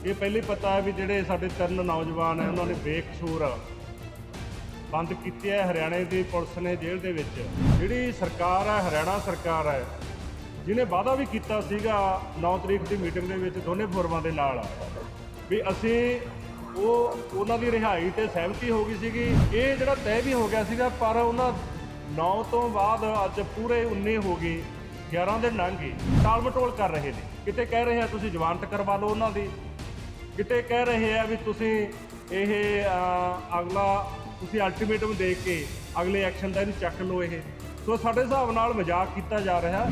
ਇਹ ਪਹਿਲੇ ਪਤਾ ਹੈ ਵੀ ਜਿਹੜੇ ਸਾਡੇ ਤਿੰਨ ਨੌਜਵਾਨ ਹੈ, ਉਹਨਾਂ ਨੇ ਬੇਕਸੂਰ ਬੰਦ ਕੀਤੇ ਹੈ ਹਰਿਆਣੇ ਦੀ ਪੁਲਿਸ ਨੇ ਜੇਲ੍ਹ ਦੇ ਵਿੱਚ। ਜਿਹੜੀ ਸਰਕਾਰ ਹੈ, ਹਰਿਆਣਾ ਸਰਕਾਰ ਹੈ, ਜਿਹਨੇ ਵਾਅਦਾ ਵੀ ਕੀਤਾ ਸੀਗਾ 9 ਤਰੀਕ ਦੀ ਮੀਟਿੰਗ ਦੇ ਵਿੱਚ ਦੋਨੇ ਫੋਰਮਾਂ ਦੇ ਨਾਲ ਵੀ ਅਸੀਂ ਉਹ, ਉਹਨਾਂ ਦੀ ਰਿਹਾਈ ਤੇ ਸਹਿਮਤੀ ਹੋ ਗਈ ਸੀਗੀ। ਇਹ ਜਿਹੜਾ ਤੈਅ ਵੀ ਹੋ ਗਿਆ ਸੀਗਾ, ਪਰ ਉਹਨਾਂ 9 ਤੋਂ ਬਾਅਦ ਅੱਜ ਪੂਰੇ 19 ਹੋ ਗਏ 11 ਦਿਨ ਲੰਘ ਗਏ। ਟਾਲ ਮਟੋਲ ਕਰ ਰਹੇ ਨੇ। ਕਿਤੇ ਕਹਿ ਰਹੇ ਆ, ਤੁਸੀਂ ਜ਼ਮਾਨਤ ਕਰਵਾ ਲਓ ਉਹਨਾਂ ਦੀ। ਕਿਤੇ ਕਹਿ ਰਹੇ ਆ ਵੀ ਤੁਸੀਂ ਇਹ ਅਗਲਾ ਤੁਸੀਂ ਅਲਟੀਮੇਟਮ ਦੇ ਕੇ ਅਗਲੇ ਐਕਸ਼ਨ ਦਾ ਇਹਨੂੰ ਚੱਕ ਲਓ ਇਹ। ਸੋ ਸਾਡੇ ਹਿਸਾਬ ਨਾਲ ਮਜ਼ਾਕ ਕੀਤਾ ਜਾ ਰਿਹਾ।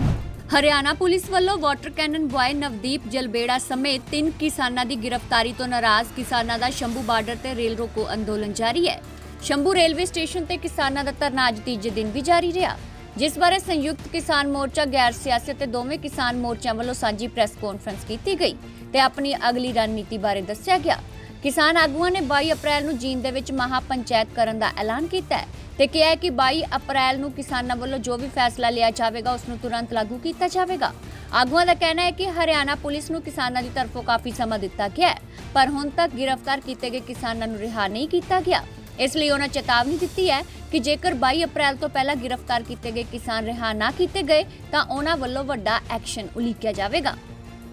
ਹਰਿਆਣਾ ਪੁਲਿਸ ਵੱਲੋਂ water cannon boy Navdeep Jalbera ਸਮੇਤ ਤਿੰਨ ਕਿਸਾਨਾਂ ਦੀ ਗ੍ਰਿਫਤਾਰੀ ਤੋਂ ਨਾਰਾਜ਼ ਕਿਸਾਨਾਂ ਦਾ ਸ਼ੰਭੂ ਬਾਰਡਰ ਤੇ ਰੇਲ ਰੋਕੋ ਅੰਦੋਲਨ ਜਾਰੀ ਹੈ। ਸ਼ੰਭੂ ਰੇਲਵੇ ਸਟੇਸ਼ਨ ਤੇ ਕਿਸਾਨਾਂ ਦਾ ਧਰਨਾ ਅੱਜ ਤੀਜੇ ਦਿਨ ਵੀ ਜਾਰੀ ਰਿਹਾ। ਜਿਸ ਬਾਰੇ ਸੰਯੁਕਤ ਕਿਸਾਨ ਮੋਰਚਾ, ਗੈਰ ਸਿਆਸੀ ਤੇ ਦੋਵੇਂ ਕਿਸਾਨ ਮੋਰਚਿਆਂ ਵੱਲੋਂ ਸਾਂਝੀ ਪ੍ਰੈਸ ਕਾਨਫਰੰਸ ਕੀਤੀ ਗਈ ਤੇ ਆਪਣੀ ਅਗਲੀ ਰਣਨੀਤੀ ਬਾਰੇ ਦੱਸਿਆ ਗਿਆ। ਕਿਸਾਨ ਆਗੂਆਂ ਨੇ 22 ਅਪ੍ਰੈਲ ਨੂੰ ਜੀਂਦ ਦੇ ਵਿੱਚ ਮਹਾ ਪੰਚਾਇਤ ਕਰਨ ਦਾ ਐਲਾਨ ਕੀਤਾ ਹੈ ਤੇ ਕਿਹਾ ਹੈ ਕਿ 22 ਅਪ੍ਰੈਲ ਨੂੰ ਕਿਸਾਨਾਂ ਵੱਲੋਂ ਜੋ ਵੀ ਫੈਸਲਾ ਲਿਆ ਜਾਵੇਗਾ, ਉਸ ਨੂੰ ਤੁਰੰਤ ਲਾਗੂ ਕੀਤਾ ਜਾਵੇਗਾ। ਆਗੂਆਂ ਦਾ ਕਹਿਣਾ ਹੈ ਕਿ ਹਰਿਆਣਾ ਪੁਲਿਸ ਨੂੰ ਕਿਸਾਨਾਂ ਦੀ ਤਰਫੋਂ ਕਾਫੀ ਸਮਾਂ ਦਿੱਤਾ ਗਿਆ ਹੈ, ਪਰ ਹੁਣ ਤੱਕ ਗ੍ਰਿਫਤਾਰ ਕੀਤੇ ਗਏ ਕਿਸਾਨਾਂ ਨੂੰ ਰਿਹਾ ਨਹੀਂ ਕੀਤਾ ਗਿਆ। ਇਸ ਲਈ ਉਹਨਾਂ ਚੇਤਾਵਨੀ ਦਿੱਤੀ ਹੈ ਕਿ ਜੇਕਰ 22 ਅਪ੍ਰੈਲ ਤੋਂ ਪਹਿਲਾਂ ਗ੍ਰਿਫਤਾਰ ਕੀਤੇ ਗਏ ਕਿਸਾਨ ਰਿਹਾ ਨਾ ਕੀਤੇ ਗਏ ਤਾਂ ਉਹਨਾਂ ਵੱਲੋਂ ਵੱਡਾ ਐਕਸ਼ਨ ਉਲੀਕਿਆ ਜਾਵੇਗਾ।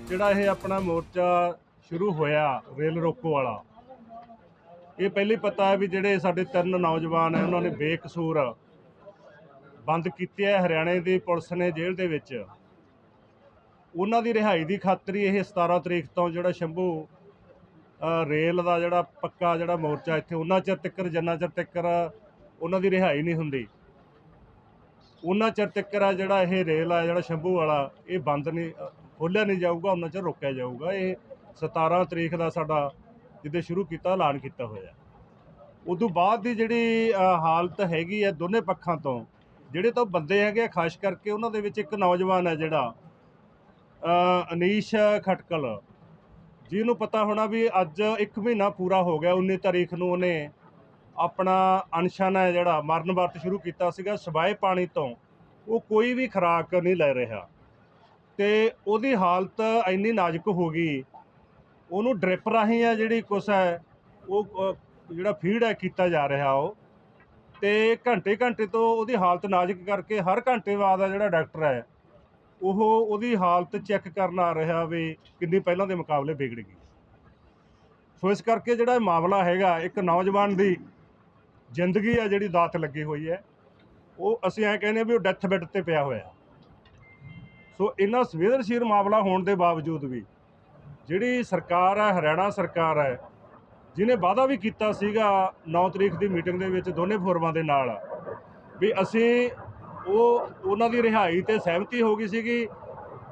ਜਿਹੜਾ ਇਹ ਆਪਣਾ ਮੋਰਚਾ ਸ਼ੁਰੂ ਹੋਇਆ ਰੇਲ ਰੋਕੋ ਵਾਲਾ ਇਹ ਪਹਿਲੇ ਪਤਾ ਹੈ ਵੀ ਜਿਹੜੇ ਸਾਡੇ ਤਿੰਨ ਨੌਜਵਾਨ ਹੈ ਉਹਨਾਂ ਨੇ ਬੇਕਸੂਰ ਬੰਦ ਕੀਤੇ ਹੈ ਹਰਿਆਣੇ ਦੀ ਪੁਲਿਸ ਨੇ ਜੇਲ੍ਹ ਦੇ ਵਿੱਚ। ਉਹਨਾਂ ਦੀ ਰਿਹਾਈ ਦੀ ਖਾਤਰ ਇਹ 17 ਤਰੀਕ ਤੋਂ ਜਿਹੜਾ ਸ਼ੰਭੂ ਅ, ਰੇਲ ਦਾ ਜਿਹੜਾ ਪੱਕਾ ਜਿਹੜਾ ਮੋਰਚਾ ਇੱਥੇ ਉਹਨਾਂ ਚਿਰ ਤੱਕ ਜਿੰਨਾ ਚਿਰ ਤੱਕ ਉਹਨਾਂ ਦੀ ਰਿਹਾਈ ਨਹੀਂ ਹੁੰਦੀ। ਉਹਨਾਂ ਚਿਰ ਤੱਕ ਆ ਜਿਹੜਾ ਇਹ ਰੇਲ ਆ ਜਿਹੜਾ ਸ਼ੰਭੂ ਵਾਲਾ ਇਹ ਬੰਦ ਨਹੀਂ ਅ, ਖੋਲ੍ਹਿਆ ਨਹੀਂ ਜਾਊਗਾ ਉਹਨਾਂ ਚਿਰ ਰੋਕਿਆ ਜਾਊਗਾ। ਇਹ 17 ਤਰੀਕ ਦਾ ਸਾਡਾ ਜਿੱਦੇ ਸ਼ੁਰੂ ਕੀਤਾ ਐਲਾਨ ਕੀਤਾ ਹੋਇਆ। ਉਦੋਂ ਬਾਅਦ ਦੀ ਜਿਹੜੀ ਹਾਲਤ ਹੈਗੀ ਹੈ ਦੋਨੇ ਪੱਖਾਂ ਤੋਂ ਜਿਹੜੇ ਤਾਂ ਬੰਦੇ ਹੈਗੇ ਆ, ਖਾਸ ਕਰਕੇ ਉਹਨਾਂ ਦੇ ਵਿੱਚ ਇੱਕ ਨੌਜਵਾਨ ਹੈ ਜਿਹੜਾ ਅਨੀਸ਼ ਖਟਕਲ। ਜਿਹਨੂੰ ਪਤਾ ਹੋਣਾ ਵੀ ਅੱਜ 1 ਮਹੀਨਾ ਪੂਰਾ ਹੋ ਗਿਆ 19 ਤਾਰੀਖ ਨੂੰ ਉਹਨੇ ਆਪਣਾ ਅਨਸ਼ਨ ਹੈ ਜਿਹੜਾ ਮਰਨ ਵਰਤ ਸ਼ੁਰੂ ਕੀਤਾ ਸੀਗਾ, ਸਵਾਏ ਪਾਣੀ ਤੋਂ, ਉਹ ਕੋਈ ਵੀ ਖੁਰਾਕ ਨਹੀਂ ਲੈ ਰਿਹਾ। ਤੇ ਉਹਦੀ ਹਾਲਤ ਇੰਨੀ ਨਾਜ਼ੁਕ ਹੋ ਗਈ, ਉਹਨੂੰ ਡ੍ਰਿਪ ਰਾਹੀਂ ਆ ਜਿਹੜੀ ਕੁਛ ਹੈ, ਉਹ ਜਿਹੜਾ ਫੀਡ ਹੈ ਕੀਤਾ ਜਾ ਰਿਹਾ ਉਹ। ਤੇ ਘੰਟੇ ਘੰਟੇ ਤੋਂ ਉਹਦੀ ਹਾਲਤ ਨਾਜ਼ੁਕ ਕਰਕੇ ਹਰ ਘੰਟੇ ਬਾਅਦ ਆ ਜਿਹੜਾ ਡਾਕਟਰ ਹੈ, ਉਹ ਉਹਦੀ ਹਾਲਤ ਚੈੱਕ ਕਰਨ ਆ ਰਿਹਾ ਵੀ ਕਿੰਨੀ ਪਹਿਲਾਂ ਦੇ ਮੁਕਾਬਲੇ ਵਿਗੜ ਗਈ। ਸੋ ਇਸ ਕਰਕੇ ਜਿਹੜਾ ਮਾਮਲਾ ਹੈਗਾ, ਇੱਕ ਨੌਜਵਾਨ ਦੀ ਜ਼ਿੰਦਗੀ ਆ ਜਿਹੜੀ ਦਾਤ ਲੱਗੀ ਹੋਈ ਹੈ, ਉਹ ਅਸੀਂ ਐਂ ਕਹਿੰਦੇ ਆ ਵੀ ਉਹ ਡੈਥ ਬੈੱਡ ਤੇ ਪਿਆ ਹੋਇਆ। ਸੋ ਇੰਨਾ ਸੰਵੇਦਨਸ਼ੀਲ ਮਾਮਲਾ ਹੋਣ ਦੇ ਬਾਵਜੂਦ ਵੀ ਜਿਹੜੀ ਸਰਕਾਰ ਹੈ, ਹਰਿਆਣਾ ਸਰਕਾਰ ਹੈ, ਜਿਹਨੇ ਵਾਅਦਾ ਵੀ ਕੀਤਾ ਸੀਗਾ 9 ਤਰੀਕ ਦੀ ਮੀਟਿੰਗ ਦੇ ਵਿੱਚ ਦੋਨੇ ਫੋਰਮਾਂ ਦੇ ਨਾਲ ਵੀ ਅਸੀਂ ਉਹ, ਉਹਨਾਂ ਦੀ ਰਿਹਾਈ ਤੇ ਸਹਿਮਤੀ ਹੋ ਗਈ ਸੀਗੀ।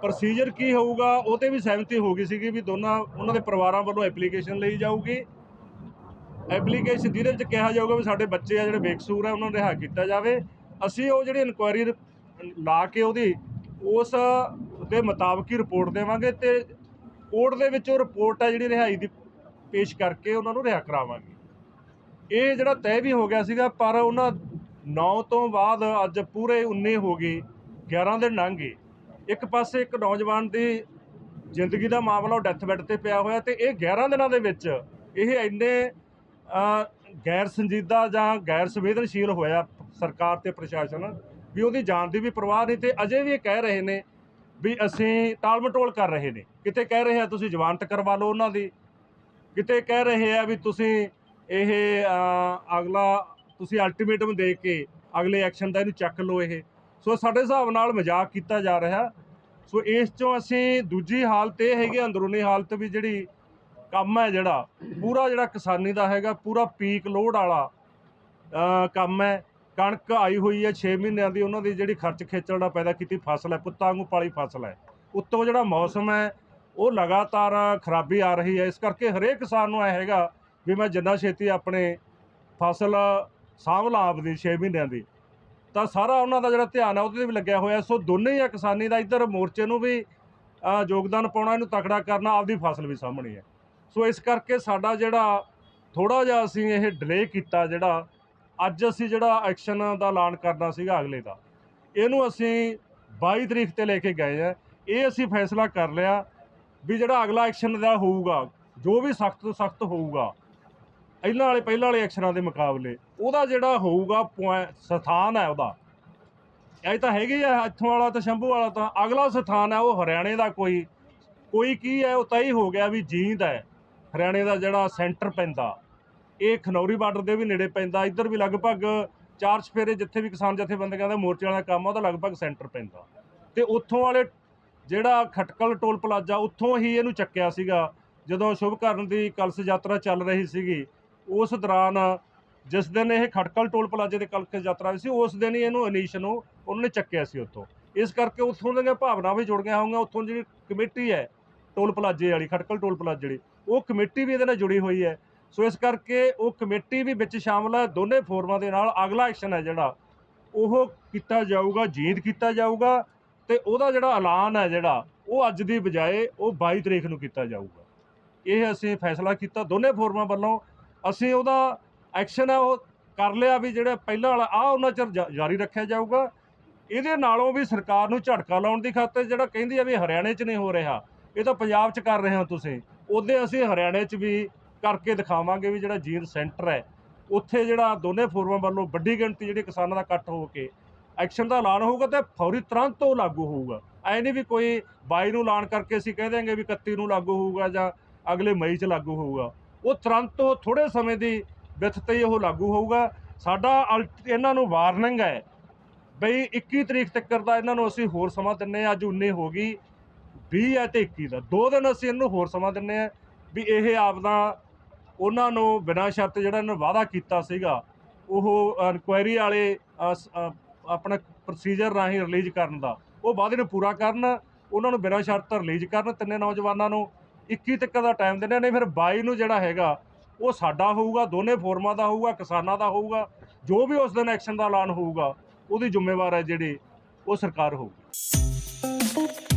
ਪ੍ਰੋਸੀਜਰ ਕੀ ਹੋਊਗਾ, ਉਹ ਤੇ ਵੀ ਸਹਿਮਤੀ ਹੋ ਗਈ ਸੀਗੀ ਵੀ ਦੋਨਾਂ, ਉਹਨਾਂ ਦੇ ਪਰਿਵਾਰਾਂ ਵੱਲੋਂ ਐਪਲੀਕੇਸ਼ਨ ਲਈ ਜਾਊਗੀ। ਐਪਲੀਕੇਸ਼ਨ ਜਿਹਦੇ ਵਿੱਚ ਕਿਹਾ ਜਾਊਗਾ ਵੀ ਸਾਡੇ ਬੱਚੇ ਆ ਜਿਹੜੇ ਬੇਕਸੂਰ ਆ, ਉਹਨਾਂ ਨੂੰ ਰਿਹਾ ਕੀਤਾ ਜਾਵੇ। ਅਸੀਂ ਉਹ ਜਿਹੜੀ ਇਨਕੁਆਇਰੀ ਲਾ ਕੇ ਉਹਦੀ, ਉਸ ਦੇ ਮੁਤਾਬਕ ਹੀ ਰਿਪੋਰਟ ਦੇਵਾਂਗੇ ਤੇ ਕੋਰਟ ਦੇ ਵਿੱਚ ਉਹ ਰਿਪੋਰਟ ਹੈ ਜਿਹੜੀ ਰਿਹਾਈ ਦੀ ਪੇਸ਼ ਕਰਕੇ ਉਹਨਾਂ ਨੂੰ ਰਿਹਾ ਕਰਾਵਾਂਗੇ। ਇਹ ਜਿਹੜਾ ਤੈਅ ਵੀ ਹੋ ਗਿਆ ਸੀਗਾ, ਪਰ ਉਹਨਾਂ 9 ਤੋਂ ਬਾਅਦ ਅੱਜ ਪੂਰੇ 19 ਹੋ ਗਏ 11 ਦਿਨ ਲੰਘ ਗਏ। ਇੱਕ ਪਾਸੇ ਇੱਕ ਨੌਜਵਾਨ ਦੀ ਜ਼ਿੰਦਗੀ ਦਾ ਮਾਮਲਾ ਉਹ ਡੈਥ ਬੈੱਡ ਤੇ ਪਿਆ ਹੋਇਆ ਤੇ ਇਹ 11 ਦਿਨਾਂ ਦੇ ਵਿੱਚ ਇਹ ਇੰਨੇ ਗੈਰ ਸੰਜੀਦਾ ਜਾਂ ਗੈਰ ਸੰਵੇਦਨਸ਼ੀਲ ਹੋਇਆ ਸਰਕਾਰ ਤੇ ਪ੍ਰਸ਼ਾਸਨ ਵੀ ਉਹਦੀ ਜਾਨ ਦੀ ਵੀ ਪਰਵਾਹ ਨਹੀਂ ਤੇ ਅਜੇ ਵੀ ਇਹ ਕਹਿ ਰਹੇ ਨੇ ਵੀ ਅਸੀਂ ਟਾਲ ਮਟੋਲ ਕਰ ਰਹੇ ਨੇ। ਕਿਤੇ ਕਹਿ ਰਹੇ ਆ ਤੁਸੀਂ ਜ਼ਮਾਨਤ ਕਰਵਾ ਲਓ ਉਹਨਾਂ ਦੀ। ਕਿਤੇ ਕਹਿ ਰਹੇ ਆ ਵੀ ਤੁਸੀਂ ਇਹ ਅਗਲਾ ਤੁਸੀਂ ਅਲਟੀਮੇਟਮ ਦੇ ਕੇ ਅਗਲੇ ਐਕਸ਼ਨ ਦਾ ਇਹਨੂੰ ਚੱਕ ਲਓ ਇਹ। ਸੋ ਸਾਡੇ ਹਿਸਾਬ ਨਾਲ ਮਜ਼ਾਕ ਕੀਤਾ ਜਾ ਰਿਹਾ। ਸੋ ਇਸ ਚੋਂ ਅਸੀਂ ਦੂਜੀ ਹਾਲਤ ਇਹ ਹੈਗੀ, ਅੰਦਰੂਨੀ ਹਾਲਤ ਵੀ ਜਿਹੜੀ ਕੰਮ ਹੈ ਜਿਹੜਾ, ਪੂਰਾ ਜਿਹੜਾ ਕਿਸਾਨੀ ਦਾ ਹੈਗਾ, ਪੂਰਾ ਪੀਕ ਲੋਡ ਵਾਲਾ ਕੰਮ ਹੈ। ਕਣਕ ਆਈ ਹੋਈ ਹੈ 6 ਮਹੀਨਿਆਂ ਦੀ, ਉਹਨਾਂ ਦੀ ਜਿਹੜੀ ਖਰਚ ਖੇਚਲ ਦਾ ਪੈਦਾ ਕੀਤੀ ਫਸਲ ਹੈ, ਪੁੱਤਾਂ ਵਾਂਗੂ ਪਾਲੀ ਫਸਲ ਹੈ। ਉੱਤੋਂ ਜਿਹੜਾ ਮੌਸਮ ਹੈ, ਉਹ ਲਗਾਤਾਰ ਖਰਾਬੀ ਆ ਰਹੀ ਹੈ। ਇਸ ਕਰਕੇ ਹਰੇਕ ਕਿਸਾਨ ਨੂੰ ਇਹ ਹੈਗਾ ਵੀ ਮੈਂ ਜਿੰਨਾ ਛੇਤੀ ਆਪਣੇ ਫਸਲ ਸਾਂਭ ਲਾਂ ਆਪਦੀ 6 ਮਹੀਨਿਆਂ ਦੀ, ਤਾਂ ਸਾਰਾ ਉਹਨਾਂ ਦਾ ਜਿਹੜਾ ਧਿਆਨ ਹੈ, ਉਹਦੇ ਤੇ ਵੀ ਲੱਗਿਆ ਹੋਇਆ। ਸੋ ਦੋਨੇ ਹੀ ਆ ਕਿਸਾਨੀ ਦਾ, ਇੱਧਰ ਮੋਰਚੇ ਨੂੰ ਵੀ ਯੋਗਦਾਨ ਪਾਉਣਾ, ਇਹਨੂੰ ਤਕੜਾ ਕਰਨਾ, ਆਪਦੀ ਫਸਲ ਵੀ ਸਾਂਭਣੀ ਹੈ। ਸੋ ਇਸ ਕਰਕੇ ਸਾਡਾ ਜਿਹੜਾ ਥੋੜਾ ਜਿਹਾ ਅਸੀਂ ਇਹ ਡਿਲੇ ਕੀਤਾ ਜਿਹੜਾ, ਅੱਜ ਅਸੀਂ ਜਿਹੜਾ ਐਕਸ਼ਨ ਦਾ ਐਲਾਨ ਕਰਨਾ ਸੀਗਾ ਅਗਲੇ ਦਾ। ਇਹਨੂੰ ਅਸੀਂ 22 ਤਰੀਕ ਤੇ ਲੈ ਕੇ ਗਏ ਆ। ਇਹ ਅਸੀਂ ਫੈਸਲਾ ਕਰ ਲਿਆ ਵੀ ਜਿਹੜਾ ਅਗਲਾ ਐਕਸ਼ਨ ਦਾ ਹੋਊਗਾ, ਜੋ ਵੀ ਸਖਤ ਤੋਂ ਸਖਤ ਹੋਊਗਾ, ਇਹਨਾਂ ਵਾਲੇ ਪਹਿਲਾਂ ਵਾਲੇ ਐਕਸ਼ਨਾਂ ਦੇ ਮੁਕਾਬਲੇ, ਉਹਦਾ ਜਿਹੜਾ ਹੋਊਗਾ ਪੁਆਇੰ- ਸਥਾਨ ਹੈ ਉਹਦਾ। ਇਹ ਤਾਂ ਹੈਗੀ ਆ, ਇੱਥੋਂ ਵਾਲਾ ਤਾਂ ਸ਼ੰਭੂ ਵਾਲਾ ਤਾਂ ਅਗਲਾ ਸਥਾਨ ਹੈ, ਉਹ ਹਰਿਆਣੇ ਦਾ ਕੋਈ ਕੋਈ ਕੀ ਹੈ, ਉਹ ਤਾਂ ਹੀ ਹੋ ਗਿਆ ਵੀ ਜੀਂਦ ਹੈ। ਹਰਿਆਣੇ ਦਾ ਜਿਹੜਾ ਸੈਂਟਰ ਪੈਂਦਾ, ਇਹ ਖਨੌਰੀ ਬਾਰਡਰ ਦੇ ਵੀ ਨੇੜੇ ਪੈਂਦਾ, ਇੱਧਰ ਵੀ ਲਗਭਗ ਚਾਰ ਸਫੇਰੇ ਜਿੱਥੇ ਵੀ ਕਿਸਾਨ ਜਥੇਬੰਦੀਆਂ ਦਾ ਮੋਰਚੇ ਵਾਲਾ ਕੰਮ ਆ, ਉਹਦਾ ਲਗਭਗ ਸੈਂਟਰ ਪੈਂਦਾ। ਤੇ ਉੱਥੋਂ ਵਾਲੇ ਜਿਹੜਾ ਖਟਕਲ ਟੋਲ ਪਲਾਜ਼ਾ, ਉੱਥੋਂ ਹੀ ਇਹਨੂੰ ਚੱਕਿਆ ਸੀਗਾ, ਜਦੋਂ ਸ਼ੁਭਕਰਨ ਦੀ ਕਲਸ਼ ਯਾਤਰਾ ਚੱਲ ਰਹੀ ਸੀਗੀ, ਉਸ ਦੌਰਾਨ ਜਿਸ ਦਿਨ ਇਹ ਖਟਕਲ ਟੋਲ ਪਲਾਜ਼ੇ ਦੇ ਕਲਸ਼ ਯਾਤਰਾ ਸੀ, ਉਸ ਦਿਨ ਹੀ ਇਹਨੂੰ ਅਨੀਸ਼ ਨੂੰ ਉਹਨਾਂ ਨੇ ਚੱਕਿਆ ਸੀ ਉੱਥੋਂ। ਇਸ ਕਰਕੇ ਉੱਥੋਂ ਦੀਆਂ ਭਾਵਨਾਵਾਂ ਵੀ ਜੁੜ ਗਈਆਂ ਹੋਣਗੀਆਂ ਉੱਥੋਂ ਜਿਹੜੀ ਕਮੇਟੀ ਹੈ, ਟੋਲ ਪਲਾਜ਼ੇ ਵਾਲੀ, ਖਟਕਲ ਟੋਲ ਪਲਾਜ਼ੇ ਵਾਲੀ ਉਹ ਕਮੇਟੀ ਵੀ ਇਹਦੇ ਨਾਲ ਜੁੜੀ ਹੋਈ ਹੈ। ਸੋ ਇਸ ਕਰਕੇ ਉਹ ਕਮੇਟੀ ਵੀ ਵਿੱਚ ਸ਼ਾਮਲ ਹੈ। ਦੋਨੇ ਫੋਰਮਾਂ ਦੇ ਨਾਲ ਅਗਲਾ ਐਕਸ਼ਨ ਹੈ ਜਿਹੜਾ। ਉਹ ਕੀਤਾ ਜਾਊਗਾ, ਜੀਂਦ ਕੀਤਾ ਜਾਊਗਾ ਤੇ ਉਹਦਾ ਜਿਹੜਾ ਐਲਾਨ ਹੈ ਜਿਹੜਾ, ਉਹ ਅੱਜ ਦੀ ਬਜਾਏ ਉਹ 22 ਤਰੀਕ ਨੂੰ ਕੀਤਾ ਜਾਊਗਾ। ਇਹ ਅਸੀਂ ਫੈਸਲਾ ਕੀਤਾ। ਦੋਨੇ ਫੋਰਮਾਂ ਵੱਲੋਂ ਅਸੀਂ ਉਹਦਾ ਐਕਸ਼ਨ ਹੈ, ਉਹ ਕਰ ਲਿਆ ਵੀ ਜਿਹੜਾ ਪਹਿਲਾਂ ਵਾਲਾ ਆ ਉਹਨਾਂ ਚਿਰ ਜਾ- ਜਾਰੀ ਰੱਖਿਆ ਜਾਊਗਾ। ਇਹਦੇ ਨਾਲੋਂ ਵੀ ਸਰਕਾਰ ਨੂੰ ਝਟਕਾ ਲਾਉਣ ਦੀ ਖਾਤਰ ਜਿਹੜਾ ਕਹਿੰਦੀ ਆ ਵੀ ਹਰਿਆਣੇ 'ਚ ਨਹੀਂ ਹੋ ਰਿਹਾ। ਇਹ ਤਾਂ ਪੰਜਾਬ 'ਚ ਕਰ ਰਹੇ ਹੋ ਤੁਸੀਂ। ਉਹਦੇ ਅਸੀਂ ਹਰਿਆਣੇ 'ਚ ਵੀ ਕਰਕੇ ਦਿਖਾਵਾਂਗੇ ਵੀ ਜਿਹੜਾ ਜੀਰ ਸੈਂਟਰ ਹੈ, ਉੱਥੇ ਜਿਹੜਾ ਦੋਨੇ ਫੋਰਮਾਂ ਵੱਲੋਂ ਵੱਡੀ ਗਿਣਤੀ ਜਿਹੜੀ ਕਿਸਾਨਾਂ ਦਾ ਇਕੱਠ ਹੋ ਕੇ ਐਕਸ਼ਨ ਦਾ ਐਲਾਨ ਹੋਊਗਾ ਤੇ ਫੌਰੀ ਤੁਰੰਤ ਉਹ ਲਾਗੂ ਹੋਊਗਾ। ਐ ਨਹੀਂ ਵੀ ਕੋਈ 22 ਨੂੰ ਐਲਾਨ ਕਰਕੇ ਅਸੀਂ ਕਹਿ ਦਿਆਂਗੇ ਵੀ 31 ਨੂੰ ਲਾਗੂ ਹੋਊਗਾ ਜਾਂ ਅਗਲੇ ਮਈ 'ਚ ਲਾਗੂ ਹੋਊਗਾ। ਉਹ ਤੁਰੰਤ ਉਹ ਥੋੜੇ ਸਮੇਂ ਦੀ ਵਿੱਥ ਤੇ ਉਹ ਲਾਗੂ ਹੋਊਗਾ। ਸਾਡਾ ਅਲਟ- ਇਹਨਾਂ ਨੂੰ ਵਾਰਨਿੰਗ ਹੈ ਬਈ 21 ਤਰੀਕ ਤੱਕ ਦਾ ਇਹਨਾਂ ਨੂੰ ਅਸੀਂ ਹੋਰ ਸਮਾਂ ਦਿੰਨੇ ਆ ਅੱਜ 19 ਹੋ ਗਈ। 20 ਹੈ ਤੇ 21 ਦਾ। ਦੋ ਦਿਨ ਅਸੀਂ ਇਹਨੂੰ ਹੋਰ ਸਮਾਂ ਦਿੰਨੇ ਆ ਵੀ ਇਹ ਆਪਦਾ ਉਹਨਾਂ ਨੂੰ ਬਿਨਾਂ ਸ਼ਰਤ ਜਿਹੜਾ ਇਹਨਾਂ ਨੇ ਵਾਅਦਾ ਕੀਤਾ ਸੀਗਾ ਉਹ ਇਨਕੁਆਇਰੀ ਵਾਲੇ ਅ, ਆਪਣਾ ਪ੍ਰੋਸੀਜਰ ਰਾਹੀਂ ਰਿਲੀਜ਼ ਕਰਨ ਦਾ। ਉਹ ਵਾਅਦੇ ਨੂੰ ਪੂਰਾ ਕਰਨ ਉਹਨਾਂ ਨੂੰ ਬਿਨਾਂ ਸ਼ਰਤ ਰਿਲੀਜ਼ ਕਰਨ ਤਿੰਨੇ ਨੌਜਵਾਨਾਂ ਨੂੰ। 21 ਤੱਕ ਦਾ ਟਾਈਮ ਦਿੰਦੇ ਨੇ ਫਿਰ 22 ਨੂੰ ਜਿਹੜਾ ਹੈਗਾ ਉਹ ਸਾਡਾ ਹੋਊਗਾ ਦੋਨੇ ਫੋਰਮਾਂ ਦਾ ਹੋਊਗਾ ਕਿਸਾਨਾਂ ਦਾ ਹੋਊਗਾ ਜੋ ਵੀ ਉਸ ਦਿਨ ਐਕਸ਼ਨ ਦਾ ਐਲਾਨ ਹੋਊਗਾ ਉਹਦੀ ਜ਼ਿੰਮੇਵਾਰ ਹੈ ਜਿਹੜੀ ਉਹ ਸਰਕਾਰ ਹੋਊਗੀ।